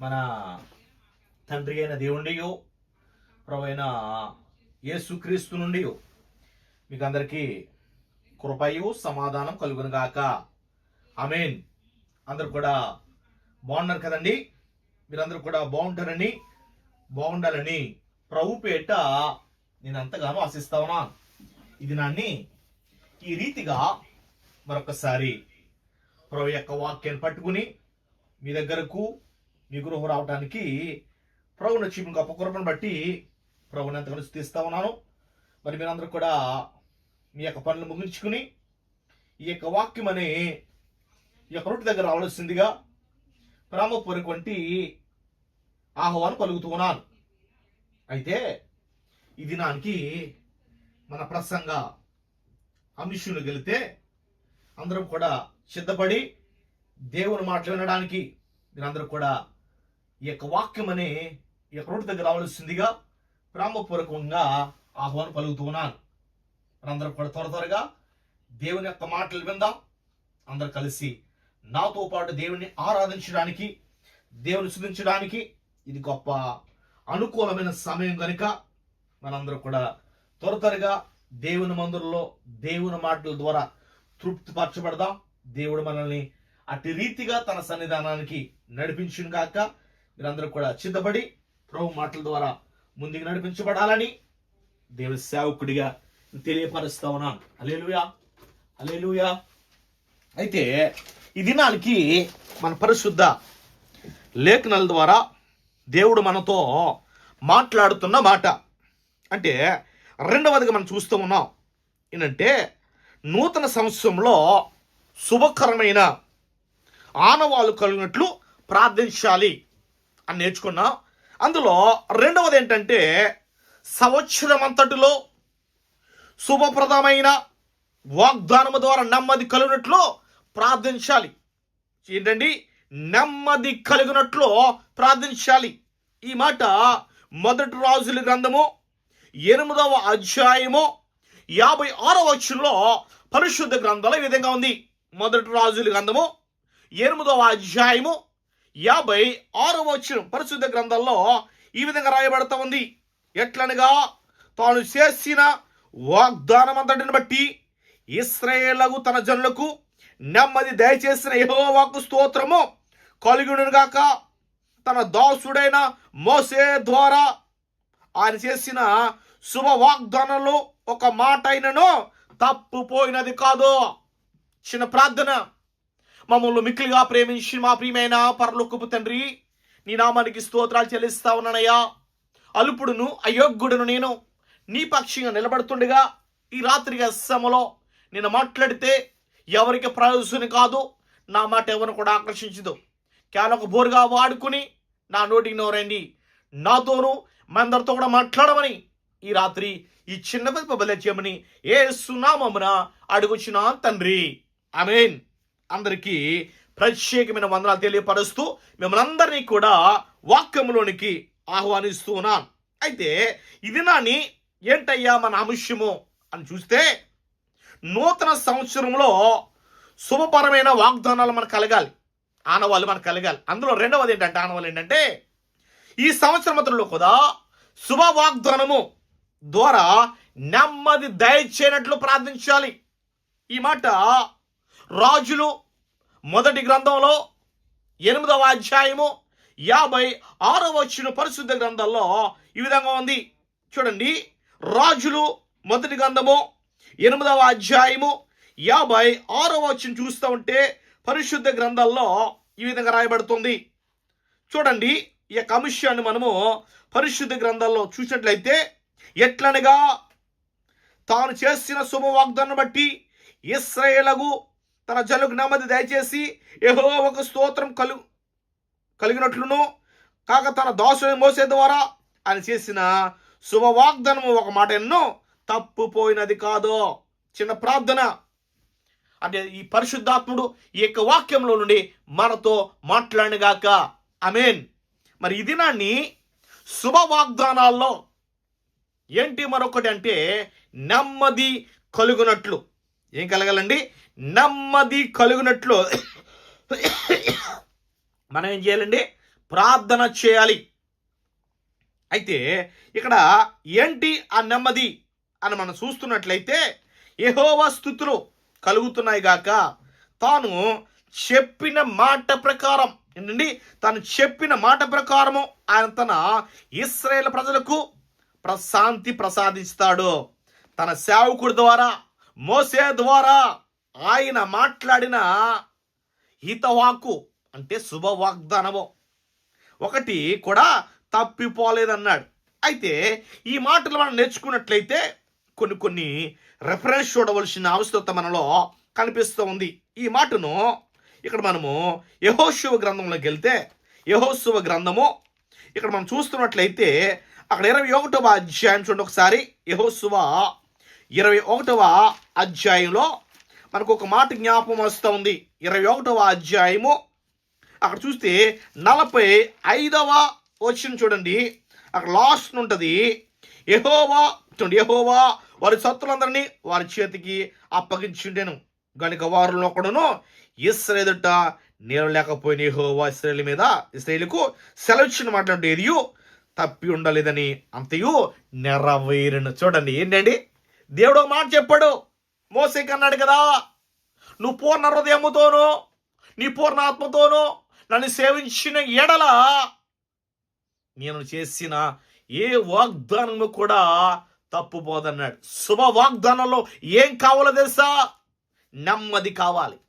మన తండ్రి అయిన దేవుండియో ప్రభు అయిన యేసుక్రీస్తు నుండి మీకు అందరికీ కృపయు సమాధానం కలుగును గాక. ఆమెన్. అందరు కూడా బాగున్నారు కదండి? మీరందరూ కూడా బాగుంటారని బాగుండాలని ప్రభు పేట నేను ఎంతగానో ఆశిస్తా ఉన్నాను ఇది నాన్ని ఈ రీతిగా మరొకసారి ప్రభు యొక్క వాక్యాన్ని పట్టుకుని మీ దగ్గరకు మీ గృహ రావడానికి ప్రభుని నచ్చి గొప్ప కృపను బట్టి ప్రభుని ఎంతగానో స్థిస్తా ఉన్నాను. మరి మీరందరూ కూడా మీ యొక్క పనులు ముగించుకుని ఈ యొక్క వాక్యం అనే ఈ యొక్క రూట్ దగ్గర రావాల్సిందిగా ప్రేమపూర్వక వంటి ఆహ్వానం కలుగుతూ ఉన్నాను. అయితే ఈ దినానికి మన ప్రసంగ అంశులు గెలితే అందరం కూడా సిద్ధపడి దేవుని మాటలు వినడానికి మీరందరూ కూడా ఈ యొక్క వాక్యం అనే ఈ యొక్క రోడ్డు దగ్గర రావాల్సిందిగా ప్రేమపూర్వకంగా ఆహ్వానం పలుకుతూ ఉన్నాను. మనందరం కూడా త్వర త్వరగా దేవుని యొక్క మాటలు విందాం. అందరు కలిసి నాతో పాటు దేవుని ఆరాధించడానికి దేవుని శుద్ధించడానికి ఇది గొప్ప అనుకూలమైన సమయం కనుక మనందరం కూడా త్వర త్వరగా దేవుని మందుల్లో దేవుని మాటల ద్వారా తృప్తిపరచబడదాం. దేవుడు మనల్ని అట్టి రీతిగా తన సన్నిధానానికి నడిపించుగాక గాక. మీరందరూ కూడా సిద్ధపడి ప్రభు మాటల ద్వారా ముందుకు నడిపించబడాలని దేవుని సేవకుడిగా తెలియపరుస్తా ఉన్నాను. అలేలుయా అలేలుయా అయితే ఈ దినాలకి మన పరిశుద్ధ లేఖనాల ద్వారా దేవుడు మనతో మాట్లాడుతున్న మాట. అంటే రెండవదిగా మనం చూస్తూ ఉన్నాం. ఏంటంటే నూతన సంవత్సరంలో శుభకరమైన ఆనవాళ్ళు కలిగినట్లు ప్రార్థించాలి. అని నేర్చుకున్నాం. అందులో రెండవది ఏంటంటే సంవత్సరం అంతటిలో శుభప్రదమైన వాగ్దానము ద్వారా నెమ్మది కలిగినట్లు ప్రార్థించాలి. ఏంటండి? నెమ్మది కలిగినట్లు ప్రార్థించాలి. ఈ మాట మొదటి రాజుల గ్రంథము ఎనిమిదవ అధ్యాయము యాభై ఆరవ వచ్చంలో పరిశుద్ధ గ్రంథాల ఈ విధంగా ఉంది. మొదటి రాజుల గ్రంథము ఎనిమిదవ అధ్యాయము యాభై ఆరవ వచ్చిన పరిశుద్ధ గ్రంథంలో ఈ విధంగా రాయబడతా ఉంది. ఎట్లనగా తాను చేసిన వాగ్దానం అంతటిని బట్టి ఇస్రాయేళ్ళకు తన జనులకు నెమ్మది దయచేసిన యహోవాకు స్తోత్రము కలిగినగాక. గాక తన దాసుడైన మోసే ద్వారా ఆయన చేసిన శుభ వాగ్దానంలో ఒక మాట అయినను తప్పుపోయినది కాదు. చిన్న ప్రార్థన. మమ్మల్ని మిక్కిలిగా ప్రేమించి మా ప్రియమైన పరలోకపు తండ్రి నీ నామానికి స్తోత్రాలు చెల్లిస్తా ఉన్నానయ్యా. అలుపుడును అయోగ్యుడును నేను నీ పక్షంగా నిలబడుతుండగా ఈ రాత్రి సమలో నేను మాట్లాడితే ఎవరికి ప్రయోజనం కాదు నా మాట ఎవరిని కూడా ఆకర్షించదు. కేవలం ఒక బోరుగా వాడుకుని నా నోటికి నోరండి. నాతోనూ మందరితో కూడా మాట్లాడమని ఈ రాత్రి ఈ చిన్న బలి చేయమని ఏ సునామమున అడుగుచున్నాను తండ్రి. ఐ మీన్ అందరికీ ప్రత్యేకమైన వందనాలు తెలియపరుస్తూ మిమ్మల్ని అందరినీ కూడా వాక్యంలోనికి ఆహ్వానిస్తూ ఉన్నాను. అయితే ఇది నాని ఏంటయ్యా మన అంశము అని చూస్తే నూతన సంవత్సరంలో శుభపరమైన వాగ్దానాలు మనకు కలగాలి. ఆనవాళ్ళు మనకు కలగాలి. అందులో రెండవది ఏంటంటే ఆనవాళ్ళు ఏంటంటే ఈ సంవత్సరం కూడా శుభ వాగ్దానము ద్వారా నెమ్మది దయచేయనట్లు ప్రార్థించాలి. ఈ మాట రాజులు మొదటి గ్రంథంలో ఎనిమిదవ అధ్యాయము యాభై ఆరవ వచ్చిన పరిశుద్ధ గ్రంథంలో ఈ విధంగా ఉంది. చూడండి రాజులు మొదటి గ్రంథము ఎనిమిదవ అధ్యాయము యాభై ఆరవ వచ్చిన చూస్తూ ఉంటే పరిశుద్ధ గ్రంథాల్లో ఈ విధంగా రాయబడుతుంది. చూడండి ఈ యొక్క అంశాన్ని మనము పరిశుద్ధ గ్రంథాల్లో చూసినట్లయితే ఎట్లనగా తాను చేసిన శుభ బట్టి ఇస్రాయేలకు తన జలకు నెమ్మది దయచేసి ఏహో ఒక స్తోత్రం కలు కలిగినట్లును. కాక తన దాసుని మోసే ద్వారా ఆయన చేసిన శుభ వాగ్దానము ఒక మాట ఎన్నో. తప్పుపోయినది కాదు. చిన్న ప్రార్థన. అంటే ఈ పరిశుద్ధాత్ముడు ఈ యొక్క వాక్యంలో నుండి మనతో మాట్లాడినగాక అమేన్ మరి ఈ దినాన్ని శుభ వాగ్దానాల్లో ఏంటి మరొకటి అంటే నెమ్మది కలుగునట్లు. ఏం కలగాలండి? నెమ్మది కలుగునట్లు మనం ఏం చేయాలండి? ప్రార్థన చేయాలి. అయితే ఇక్కడ ఏంటి ఆ నెమ్మది అని మనం చూస్తున్నట్లయితే యెహోవా స్థుతులు కలుగుతున్నాయి గాక. తాను చెప్పిన మాట ప్రకారం ఏంటండి? తాను చెప్పిన మాట ప్రకారము ఆయన తన ఇస్రాయేల్ ప్రజలకు ప్రశాంతి ప్రసాదిస్తాడు. తన సేవకుడి ద్వారా మోసే ద్వారా ఆయన మాట్లాడిన హితవాకు అంటే శుభ వాగ్దానము ఒకటి కూడా తప్పిపోలేదన్నాడు. అయితే ఈ మాటలు మనం నేర్చుకున్నట్లయితే కొన్ని కొన్ని రెఫరెన్స్ చూడవలసిన అవసరత మనలో కనిపిస్తూ ఉంది. ఈ మాటను ఇక్కడ మనము యహోశివ గ్రంథంలోకి వెళ్తే యహోశివ గ్రంథము ఇక్కడ మనం చూస్తున్నట్లయితే అక్కడ ఇరవై ఒకటవ అధ్యాయం చూడండి ఒకసారి. యహోశివ ఇరవై ఒకటవ అధ్యాయంలో మనకు ఒక మాట జ్ఞాపకం వస్తూ ఉంది. ఇరవై ఒకటవ అధ్యాయము. అక్కడ చూస్తే నలభై ఐదవ వచ్చిన చూడండి. అక్కడ లాస్ట్ ఉంటుంది. యహోవా చూడండి యహోవా వారి సత్తులందరినీ వారి చేతికి అప్పగించుండెను. గనుక వారిలో ఒకడును ఇస్రేదుట నేను లేకపోయిన యహోవా ఇస్రాయల్ మీద ఇస్రాయేలుకు సెలవిచ్చిన మాట్లాడే ఎదియు తప్పి ఉండలేదని అంతయు నెరవేరును. చూడండి ఏంటండి? దేవుడు మాట చెప్పాడు. మోసేకి అన్నాడు కదా. నువ్వు పూర్ణ హృదయముతోనూ నీ పూర్ణ ఆత్మతోనూ నన్ను సేవించిన ఎడల నేను చేసిన ఏ వాగ్దానము కూడా తప్పుపోదన్నాడు శుభ వాగ్దానంలో ఏం కావాలో తెలుసా? నెమ్మది కావాలి.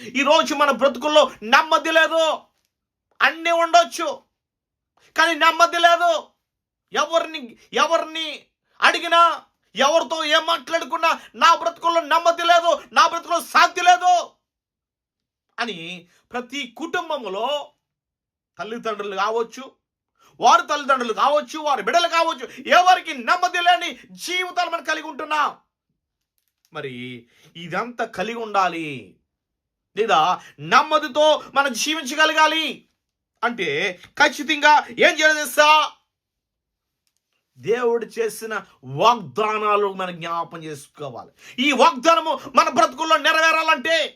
ఈరోజు మన బ్రతుకుల్లో నెమ్మది లేదు. అన్నీ ఉండొచ్చు. కానీ నెమ్మది లేదు. ఎవరిని ఎవరిని అడిగినా ఎవరితో ఏం మాట్లాడుకున్నా నా బ్రతుకుల్లో నెమ్మది లేదు నా బ్రతుకులో శాంతి లేదు అని ప్రతి కుటుంబంలో తల్లిదండ్రులు కావచ్చు వారి తల్లిదండ్రులు కావచ్చు వారి బిడ్డలు కావచ్చు ఎవరికి నెమ్మది లేని జీవితాలు మనం కలిగి ఉంటున్నాం. మరి ఇదంతా కలిగి ఉండాలి. లేదా నెమ్మదితో మనం జీవించగలగాలి. అంటే ఖచ్చితంగా ఏం చేయాలి తెలుసా? దేవుడు చేసిన వాగ్దానాలు మనం జ్ఞాపం చేసుకోవాలి. ఈ వాగ్దానము మన బ్రతుకుల్లో నెరవేరాలంటే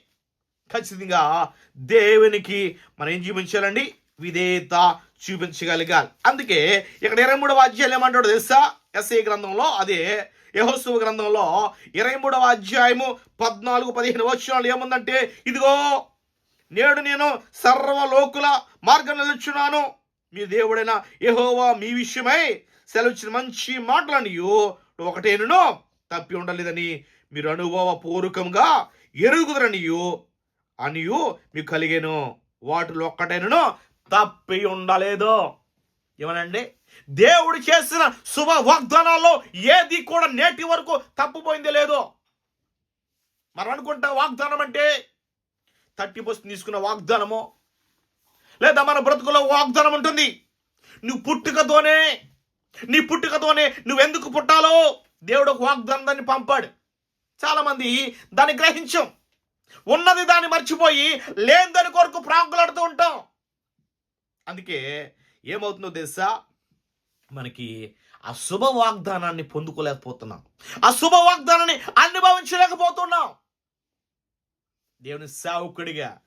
ఖచ్చితంగా దేవునికి మనం ఏం చూపించాలండి? విధేయత చూపించగలగాలి. అందుకే ఇక్కడ ఇరవై మూడవ వాద్యాలు ఏమంటాడు తెలుసా? ఎస్ఐ గ్రంథంలో అదే యహోత్సవ గ్రంథంలో ఇరవై మూడవ అధ్యాయము పద్నాలుగు పదిహేను వచనాలు ఏముందంటే ఇదిగో నేడు నేను సర్వలోకుల మార్గం నిలుచున్నాను. మీ దేవుడైన యహోవా మీ విషయమై సెలవిచ్చిన మంచి మాటలనియు ఒకటేనును తప్పి ఉండలేదని మీరు అనుభవపూర్వకంగా ఎరుగుదరనియు అనియు మీకు కలిగేను. వాటిలో ఒక్కటైనను తప్పి ఉండలేదు. ఏమనండి? దేవుడు చేసిన శుభ వాగ్దానాల్లో ఏది కూడా నేటి వరకు తప్పిపోయింది లేదు. మనం అనుకుంటా వాగ్దానం అంటే థర్టీ పర్సెంట్ తీసుకున్న వాగ్దానము. లేదా మన బ్రతుకులో వాగ్దానం ఉంటుంది నువ్వు పుట్టుకతోనే నీ పుట్టుకతోనే నువ్వెందుకు పుట్టాలో? దేవుడు ఒక వాగ్దానాన్ని పంపాడు. చాలామంది దాన్ని గ్రహించాం. ఉన్నది దాన్ని మర్చిపోయి లేని దాని కొరకు ప్రాంకులాడుతూ ఉంటాం. అందుకే ఏమవుతుందో తెలుసా? మనకి ఆ శుభ వాగ్దానాన్ని పొందుకోలేకపోతున్నాం. ఆ శుభ వాగ్దానాన్ని అనుభవించలేకపోతున్నాం. దేవుని సావుకుడిగా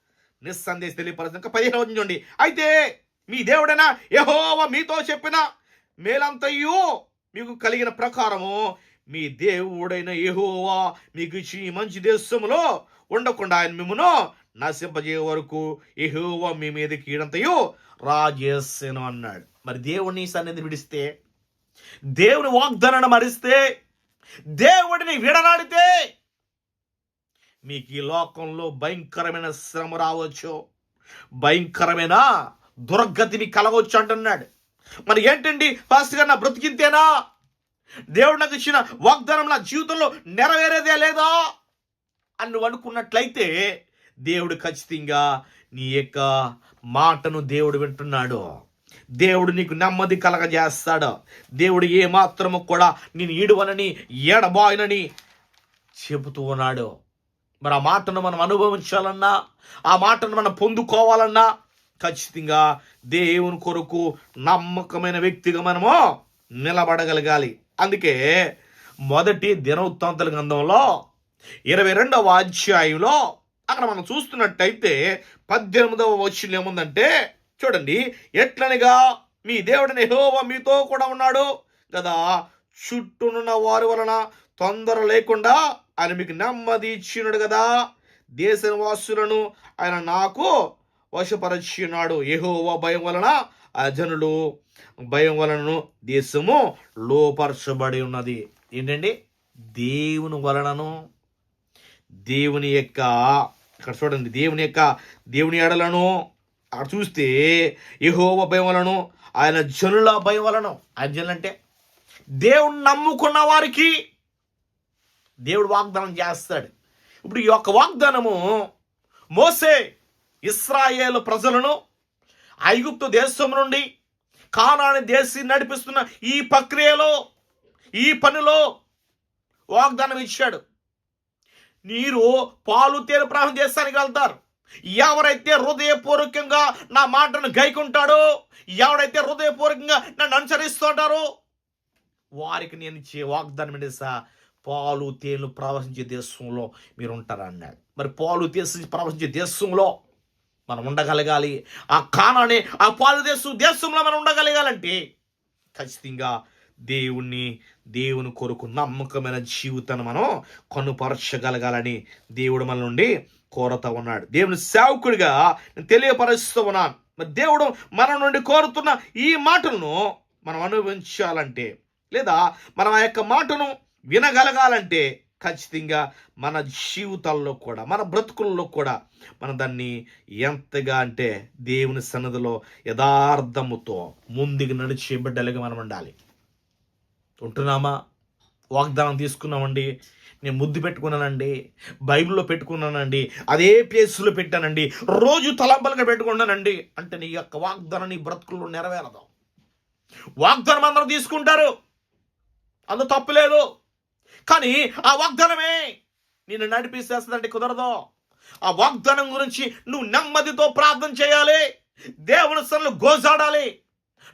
నిస్సందేశం తెలియపరచు ఇంకా పదిహేను చూడండి అయితే మీ దేవుడైనా యెహోవా మీతో చెప్పిన మేలంతయు మీకు కలిగిన ప్రకారము మీ దేవుడైన యెహోవా మీకు ఇచ్చి ఈ మంచి దేశములో ఉండకుండా ఆయన మిమ్మను నశింపజే వరకు యెహోవా మీ మీద కీడంతయు రాజేసేను అన్నాడు. మరి దేవుని సన్నిధి విడిస్తే దేవుని వాగ్దానాన్ని మరిస్తే దేవుడిని విడనాడితే మీకు ఈ లోకంలో భయంకరమైన శ్రమ రావచ్చు భయంకరమైన దుర్గతి మీకు కలగవచ్చు అంటున్నాడు. మరి ఏంటండి? ఫాస్ట్గా నా బ్రతికింతేనా? దేవుడు నాకు ఇచ్చిన వాగ్దానం నా జీవితంలో నెరవేరేదే లేదా? అని నువ్వు అనుకున్నట్లయితే దేవుడు ఖచ్చితంగా నీ యొక్క మాటను దేవుడు వింటున్నాడు. దేవుడు నీకు నెమ్మది కలగజేస్తాడు. దేవుడు ఏ కూడా నేను ఈడువనని ఏడబాయనని చెబుతూ ఉన్నాడు. మరి ఆ మాటను మనం అనుభవించాలన్నా ఆ మాటను మనం పొందుకోవాలన్నా ఖచ్చితంగా దేవుని కొరకు నమ్మకమైన వ్యక్తిగా మనము నిలబడగలగాలి. అందుకే మొదటి దినవృత్తాంతల గ్రంథంలో ఇరవై రెండవ అధ్యాయంలో అక్కడ మనం చూస్తున్నట్టయితే పద్దెనిమిదవ వచ్చిన ఏముందంటే చూడండి ఎట్లనిగా మీ దేవుడిని యెహోవా మీతో కూడా ఉన్నాడు కదా చుట్టూనున్న వారి వలన తొందర లేకుండా ఆయన మీకు నెమ్మది ఇచ్చినాడు కదా దేశ నివాసులను ఆయన నాకు వశపరచున్నాడు యెహోవా భయం వలన ఆ జనులు భయం వలనను దేశము లోపరచబడి ఉన్నది. ఏంటండి? దేవుని వలనను. దేవుని యొక్క ఇక్కడ చూడండి దేవుని యొక్క దేవుని ఎడలను అక్కడ చూస్తే యెహోవా భయం వలను ఆయన జనుల భయం వలను ఆయన జనులు అంటే దేవుని నమ్ముకున్న వారికి దేవుడు వాగ్దానం చేస్తాడు. ఇప్పుడు ఈ యొక్క వాగ్దానము మోసే ఇస్రాయేల్ ప్రజలను ఐగుప్తు దేశం నుండి కానాని దేశం నడిపిస్తున్న ఈ ప్రక్రియలో ఈ పనిలో వాగ్దానం ఇచ్చాడు. మీరు పాలు తేలు ప్రవాహం దేశానికి వెళ్తారు. ఎవరైతే హృదయపూర్వకంగా నా మాటను గైకుంటాడో ఎవడైతే హృదయపూర్వకంగా నన్ను అనుసరిస్తుంటారో వారికి నేను ఇచ్చే వాగ్దానం ఏంటి పాలు తేలు ప్రవహించే దేశంలో మీరు ఉంటారన్నాడు మరి పాలు తేసి ప్రవహించే దేశంలో మనం ఉండగలగాలి. ఆ కానానే ఆ పాలిదేశం దేశంలో మనం ఉండగలగాలంటే ఖచ్చితంగా దేవుణ్ణి దేవుని కొరకు నమ్మకమైన జీవితాన్ని మనం కనుపరచగలగాలని దేవుడు మన నుండి కోరుతా ఉన్నాడు. దేవుని సేవకుడిగా నేను తెలియపరుస్తూ ఉన్నాను. మరి దేవుడు మన నుండి కోరుతున్న ఈ మాటలను మనం అనుభవించాలంటే లేదా మనం ఆ యొక్క మాటను వినగలగాలంటే ఖచ్చితంగా మన జీవితాల్లో కూడా మన బ్రతుకుల్లో కూడా మనం దాన్ని ఎంతగా అంటే దేవుని సన్నదిలో యథార్థముతో ముందుకు నడిచే బిడ్డలుగా మనం ఉండాలి. ఉంటున్నామా? వాగ్దానం తీసుకున్నామండి. నేను ముద్దు పెట్టుకున్నానండి. బైబిల్లో పెట్టుకున్నానండి. అదే ప్లేస్లో పెట్టానండి. రోజు తలంపలుగా పెట్టుకున్నానండి. అంటే నీ యొక్క వాగ్దానం నీ బ్రతుకుల్లో నెరవేరదు. వాగ్దానం అందరూ తీసుకుంటారు. అందులో తప్పులేదు కానీ ఆ వాగ్దానమే నిన్ను నడిపిస్తేస్తుందంటే కుదరదు. ఆ వాగ్దానం గురించి నువ్వు నెమ్మదితో ప్రార్థన చేయాలి. దేవుని సన్ను గోజాడాలి.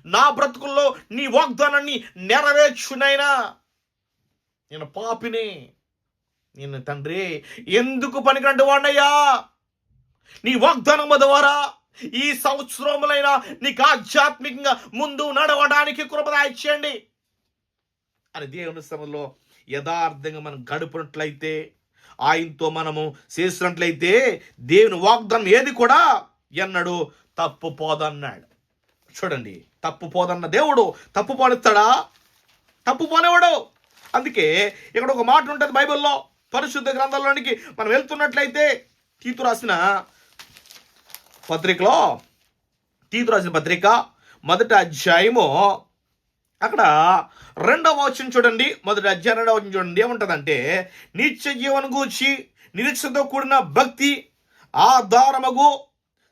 నా బ్రతుకుల్లో నీ వాగ్దానాన్ని నెరవేర్చునైనా. నేను పాపిని నేను తండ్రి ఎందుకు పనికంటు వాడినయ్యా? నీ వాగ్దానం ద్వారా ఈ సంవత్సరములైనా నీకు ఆధ్యాత్మికంగా ముందు నడవడానికి కృపద ఇచ్చేయండి అని దేవుని శ్రమలో యథార్థంగా మనం గడుపునట్లయితే ఆయనతో మనము చేసినట్లయితే దేవుని వాగ్దానం ఏది కూడా ఎన్నడు తప్పు పోదన్నాడు చూడండి తప్పు పోదన్న దేవుడు తప్పు పోనిస్తాడా? తప్పు పోనేవాడు అందుకే ఇక్కడ ఒక మాట ఉంటుంది బైబిల్లో పరిశుద్ధ గ్రంథంలోనికి మనం వెళ్తున్నట్లయితే తీతు రాసిన పత్రికలో తీతు రాసిన పత్రిక మొదటి అధ్యాయము అక్కడ రెండవ వచనం చూడండి. మొదటి అధ్యాయం రెండవ వచనం చూడండి. ఏముంటుందంటే నిత్య జీవన గూర్చి నిరీక్షతో కూడిన భక్తి ఆధారమగు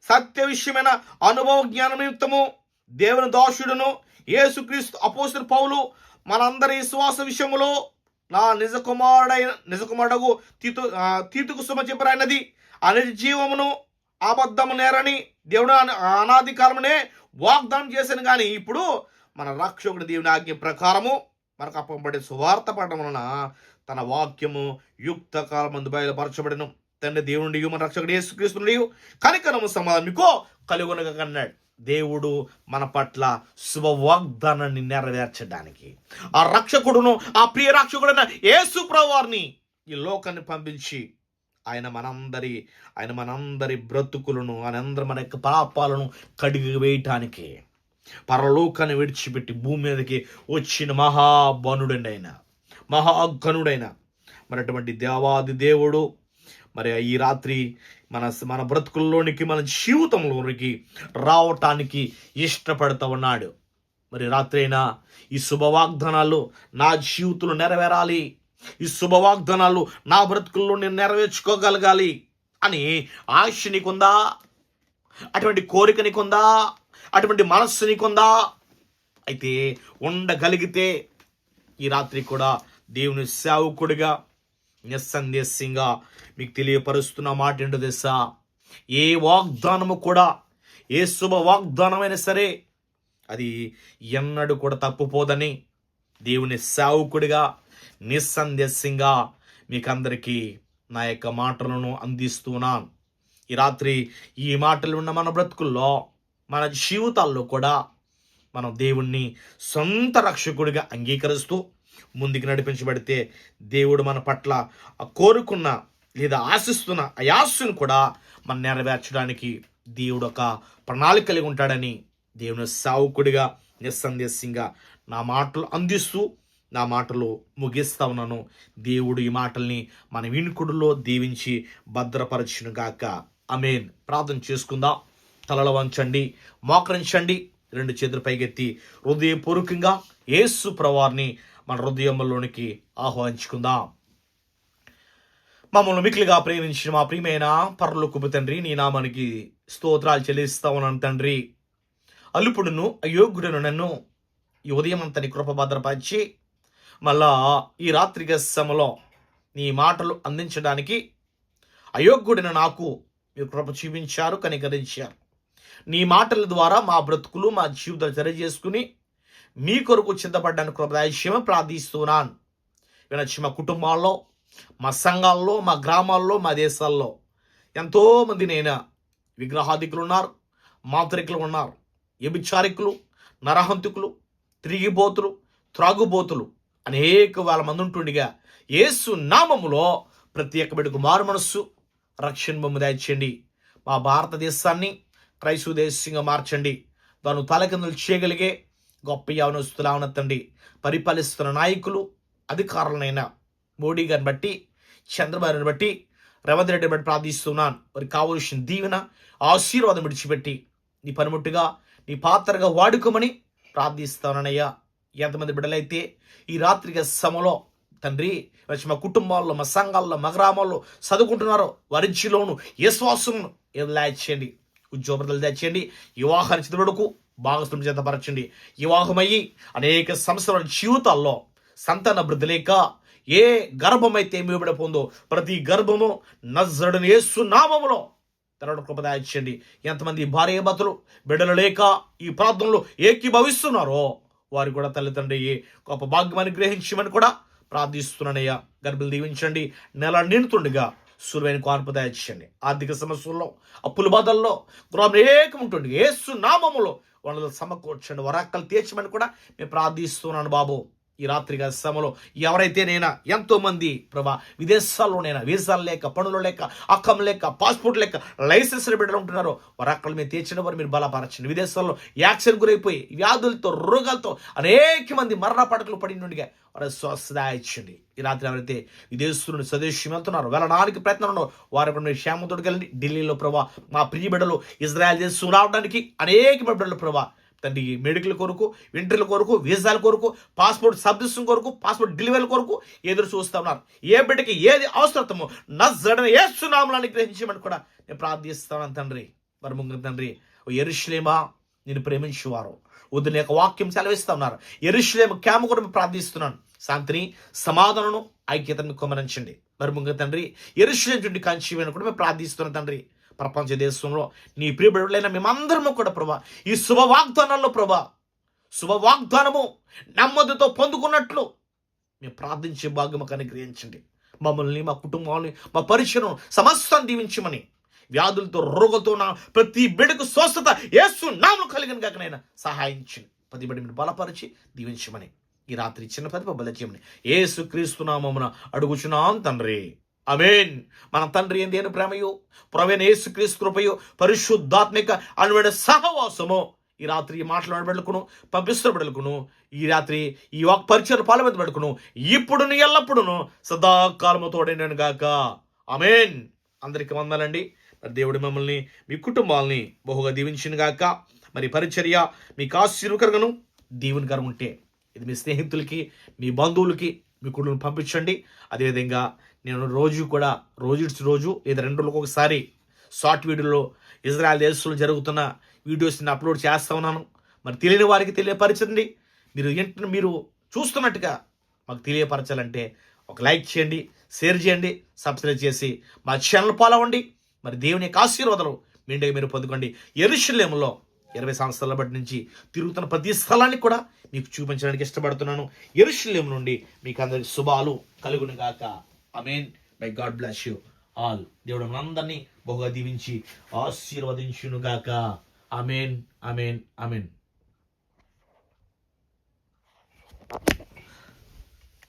సత్య విషయమైన అనుభవ జ్ఞాన నిమిత్తము దేవుని దాసుడును యేసుక్రీస్తు అపోసిన పౌలు మనందరి విశ్వాస విషయములో నా నిజ కుమారుడైన నిజ తీతు తీతుకు సుమ చెప్పరాయినది. అనేది జీవమును అబద్ధము నేరని దేవుడు అనాది కాలమునే వాగ్దానం చేశాను. కానీ ఇప్పుడు మన రక్షకుడు దేవుని ఆజ్ఞ ప్రకారము మనకు అప్పబడే సువార్త పడడం వలన తన వాక్యము యుక్త కాలమందు బయలుపరచబడను. తండ్రి దేవుడి మన రక్షకుడు యేసుక్రీస్తునుడి కనికరము సమాధానికో కలుగునగా కన్నాడు. దేవుడు మన పట్ల శుభవాగ్దానాన్ని నెరవేర్చడానికి. ఆ రక్షకుడును ఆ ప్రియ రక్షకుడైన యేసు వారిని ఈ లోకాన్ని పంపించి ఆయన మనందరి ఆయన మనందరి బ్రతుకులను ఆయనందరి మన యొక్క పాపాలను కడిగి వేయటానికి పరలోకాన్ని విడిచిపెట్టి భూమి మీదకి వచ్చిన మహాబనుడండి ఆయన మహాగనుడైన మరి అటువంటి దేవాది దేవుడు. మరి ఈ రాత్రి మన మన బ్రతుకుల్లోనికి మన జీవితంలోనికి రావటానికి ఇష్టపడుతూ ఉన్నాడు. మరి రాత్రి అయినా ఈ శుభవాగ్దానాలు నా జీవితంలో నెరవేరాలి. ఈ శుభవాగ్దానాలు నా బ్రతుకుల్లో నేను నెరవేర్చుకోగలగాలి అని ఆశ నీకుందా? అటువంటి కోరిక నీకుందా? అటువంటి మనస్సు నీకుందా? అయితే ఉండగలిగితే ఈ రాత్రి కూడా దేవుని సేవకుడిగా నిస్సందేశంగా మీకు తెలియపరుస్తున్న మాట ఏంటో తెలుసా? ఏ వాగ్దానము కూడా ఏ శుభ వాగ్దానమైనా సరే అది ఎన్నడూ కూడా తప్పుపోదని దేవుని సేవకుడిగా నిస్సందేశంగా మీకందరికీ నా యొక్క మాటలను అందిస్తున్నాను. ఈ రాత్రి ఈ మాటలు ఉన్న మన బ్రతుకుల్లో మన జీవితాల్లో కూడా మనం దేవుణ్ణి సొంత రక్షకుడిగా అంగీకరిస్తూ ముందుకు నడిపించబడితే దేవుడు మన పట్ల ఆ కోరుకున్న లేదా ఆశిస్తున్న అయాస్సును కూడా మనం నెరవేర్చడానికి దేవుడు ఒక ప్రణాళిక కలిగి ఉంటాడని దేవుని సావుకుడిగా నిస్సందేశంగా నా మాటలు అందిస్తూ నా మాటలు ముగిస్తా ఉన్నాను. దేవుడు ఈ మాటల్ని మన వినుకుడులో దీవించి భద్రపరచును గాక. అమేన్ ప్రార్థన చేసుకుందాం. తలల వంచండి మోకరించండి. రెండు చేతులు పైకెత్తి హృదయపూర్వకంగా యేసు ప్రవారిని మన హృదయంలోనికి ఆహ్వానించుకుందాం. మమ్మల్ని మిక్కిలిగా ప్రేమించిన మా ప్రియమైన పరలోకపు తండ్రి నీ నామానికి స్తోత్రాలు చెల్లిస్తా ఉన్నాను తండ్రి. అల్లుపుడును అయోగ్యుడును నన్ను ఈ ఉదయం అంతని కృప భద్రపరిచి మళ్ళా ఈ రాత్రి సమలో నీ మాటలు అందించడానికి అయోగ్యుడిన నాకు మీరు కృప చూపించారు కనికరించారు. నీ మాటల ద్వారా మా బ్రతుకులు మా జీవితాలు చేసుకుని మీ కొరకు చింతపడ్డానికి కృపదాయశ్యమే ప్రార్థిస్తున్నాను. వినొచ్చి మా కుటుంబాల్లో మా సంఘాల్లో మా గ్రామాల్లో మా దేశాల్లో ఎంతోమంది నేను విగ్రహాదికులు ఉన్నారు మాంత్రికులు ఉన్నారు వ్యభిచారికులు నరహంతుకులు తిరిగిబోతులు త్రాగుబోతులు అనేక వేల మంది ఉంటుండగా యేసు నామములో ప్రత్యేక కుమారు మారు మనస్సు రక్షణ బొమ్మ దాయించండి మా భారతదేశాన్ని క్రైస్తవ దేశంగా మార్చండి. తను తలకిందులు చేయగలిగే గొప్ప యవనస్తులు ఉన్నతండి పరిపాలిస్తున్న నాయకులు అధికారులనైనా మోడీ గారిని బట్టి చంద్రబాబుని బట్టి రేవంత్ రెడ్డిని బట్టి ప్రార్థిస్తున్నాను. వారికి కావలసిన దీవెన ఆశీర్వాదం విడిచిపెట్టి నీ పనిముట్టుగా నీ పాత్రగా వాడుకోమని ప్రార్థిస్తానయ్యా ఎంతమంది బిడ్డలైతే ఈ రాత్రిగా సమలో తండ్రి వచ్చి మా కుటుంబాల్లో మా సంఘాల్లో మా గ్రామాల్లో చదువుకుంటున్నారో వరించిలోను విశ్వాసమును చేయండి. ఉద్యోగలు తెచ్చండి వివాహాన్ని చిత్రుడుకు భాగస్వామి చేతపరచండి వివాహమయ్యి అనేక సంవత్సరాల జీవితాల్లో సంతాన వృద్ధి లేక ఏ గర్భమైతే మీబడిపోందో ప్రతి గర్భము నజరుడని యేసు నామములో తెరవడం కృపదాయించండి ఎంతమంది భార్య భర్తలు బిడ్డలు లేక ఈ ప్రార్థనలు ఏకీభవిస్తున్నారో వారు కూడా తల్లిదండ్రి గొప్ప భాగ్యమని గ్రహించమని కూడా ప్రార్థిస్తున్నానయ్యా. గర్భలు దీవించండి. నెల నిండుతుండగా సులువైన కార్పు దయచేయండి ఆర్థిక సమస్యల్లో అప్పుల బాధల్లో గృహం ఏకం ఉంటుంది ఏసు నామములో వాళ్ళలో సమకూర్చండి. వరాక్కలు తీర్చమని కూడా మేము ప్రార్థిస్తున్నాను బాబు. ఈ రాత్రిగా సమలో ఎవరైతేనైనా ఎంతోమంది ఎంతో మంది ప్రభా విదేశాల్లోనైనా వీసాలు లేక పనులు లేక అక్కం లేక పాస్పోర్ట్ లేక లైసెన్స్ బిడ్డలు ఉంటున్నారో వరాక్కలు మీరు తీర్చిన వారు మీరు బలపరచండి. విదేశాల్లో యాక్సిడెంట్ గురైపోయి వ్యాధులతో రోగాలతో అనేక మంది మరణ పడకలు పడి నుండిగా వారి ఈ రాత్రి ఎవరైతే విదేశీయులను స్వదేశం వెళ్తున్నారు వెళ్ళడానికి ప్రయత్నం ఉన్నారు వారి కూడా మీరు క్షేమంతో వెళ్ళండి ఢిల్లీలో ప్రభా మా ప్రియ బిడ్డలు ఇజ్రాయల్ దేశం రావడానికి అనేక బిడ్డలు ప్రభా తండ్రి మెడికల్ కొరకు ఇంటర్ల కొరకు వీసాల కొరకు పాస్పోర్ట్ సబ్మిషన్ కొరకు పాస్పోర్ట్ డెలివరీ కొరకు ఎదురు చూస్తా ఉన్నారు. ఏ బిడ్డకి ఏది అవసరమో నజడని ఏసునామని గ్రహించమని కూడా నేను ప్రార్థిస్తాను తండ్రి. మరి ముందు తండ్రి. ఓ ఎరుషులేమా నేను ప్రేమించేవారు. వద్దు నీ యొక్క వాక్యం సెలవిస్తా ఉన్నారు. ఎరుషులేమ క్యామ కూడా మేము ప్రార్థిస్తున్నాను. శాంతిని సమాధానను ఐక్యతను కొమరించండి మరి ముంగ తండ్రి. ఎరుషులేం చుండి కాంచి కూడా మేము ప్రార్థిస్తున్నాం తండ్రి. ప్రపంచ దేశంలో నీ ప్రియబిడులైన మేమందరము కూడా ప్రభా ఈ శుభ వాగ్దానాల్లో ప్రభా శుభ వాగ్దానము నెమ్మదితో పొందుకున్నట్లు మేము ప్రార్థించే భాగ్యము అనుగ్రహించండి మమ్మల్ని మా కుటుంబాన్ని మా పరిచయం సమస్తం దీవించమని వ్యాధులతో రోగతో నా ప్రతి బిడ్డకు స్వస్థత ఏసు నామలు కలిగిన కాకనైనా సహాయించండి. పది బిడ్డ మీరు బలపరిచి దీవించమని ఈ రాత్రి చిన్న పది బలచేయమని ఏసు క్రీస్తునామమున క్రీస్తు నామమున అడుగుచున్నాం తండ్రి. అమేన్ మన తండ్రి ఏంది అని ప్రేమయు ప్రవీణ యేసు క్రీస్తు పరిశుద్ధాత్మిక అనువైన సహవాసము ఈ రాత్రి ఈ మాటలు బిడ్డలకును పంపిస్తున్న ఈ రాత్రి ఈ వాక్ పరిచయం పాలమంది బిడ్డకును ఇప్పుడును ఎల్లప్పుడును సదాకాలము తోడైనను గాక. అమేన్ అందరికి వందాలండి. మరి దేవుడు మిమ్మల్ని మీ కుటుంబాలని బహుగా దీవించిన గాక. మరి పరిచర్య మీకు ఆశీర్వకరంగాను దీవెనకరం ఉంటే ఇది మీ స్నేహితులకి మీ బంధువులకి మీ కుటుంబం పంపించండి. అదేవిధంగా నేను రోజు కూడా రోజు ఇడ్చి రోజు లేదా రెండు రోజులకు ఒకసారి షార్ట్ వీడియోలో ఇజ్రాయల్ దేశంలో జరుగుతున్న వీడియోస్ని అప్లోడ్ చేస్తా ఉన్నాను. మరి తెలియని వారికి తెలియపరచండి. మీరు ఏంటంటే మీరు చూస్తున్నట్టుగా మాకు తెలియపరచాలంటే ఒక లైక్ చేయండి షేర్ చేయండి సబ్స్క్రైబ్ చేసి మా ఛానల్ ఫాలో అవ్వండి. మరి దేవుని యొక్క ఆశీర్వాదాలు మీండే మీరు పొందుకోండి. ఎరుషులేములో ఇరవై సంవత్సరాల బట్టి నుంచి తిరుగుతున్న ప్రతి స్థలాన్ని కూడా మీకు చూపించడానికి ఇష్టపడుతున్నాను. ఎరుషులేము నుండి మీకు అందరికి శుభాలు కలుగును గాక amen my God bless you all దేవుడు మనందరినీ బహుగా దీవించి ఆశీర్వదించునుగాక అమేన్ అమేన్ అమేన్